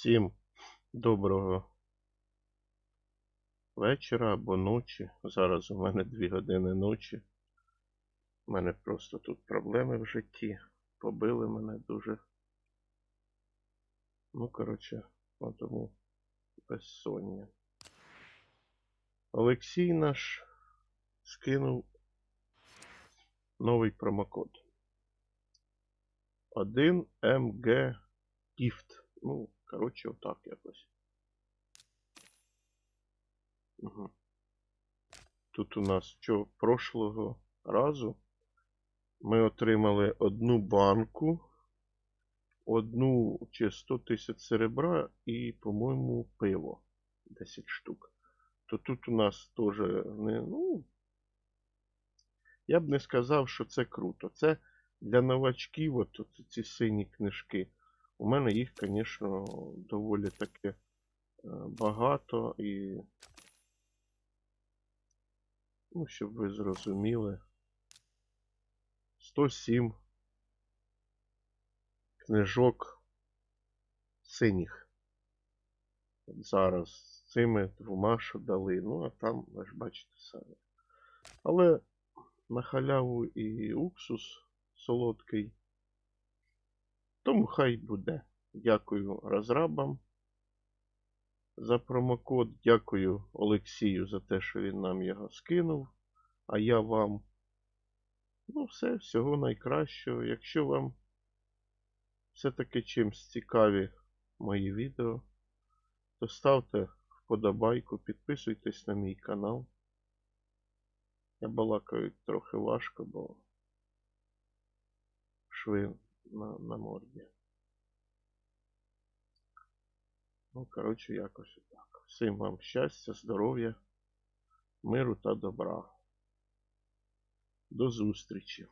Всім доброго вечора або ночі. Зараз у мене 2 години ночі. У мене просто тут проблеми в житті. Побили мене дуже. Ну, коротше, от тому безсоння. Олексій наш скинув новий промокод. 1 МГ Gift. Ну, коротше, отак якось. Угу. Тут у нас що прошлого разу ми отримали одну банку, одну чи 100 тисяч серебра і, по-моєму, пиво 10 штук. То тут у нас теж не, ну. Я б не сказав, що це круто. Це для новачків, от, ці сині книжки. У мене їх, звісно, доволі таки е, багато і. Ну, щоб ви зрозуміли. 107 книжок синіх. Зараз з цими двома, що дали. Ну, а там, ви ж бачите самі. Але на халяву і уксус солодкий. Тому хай буде. Дякую розрабам за промокод. Дякую Олексію за те, що він нам його скинув. А я вам. Ну, все, всього найкращого. Якщо вам все-таки чимсь цікаві мої відео, то ставте вподобайку, підписуйтесь на мій канал. Я балакаю трохи важко, бо шви на, на морді. Ну, коротше, якось так. Всім вам щастя, здоров'я, миру та добра. До зустрічі!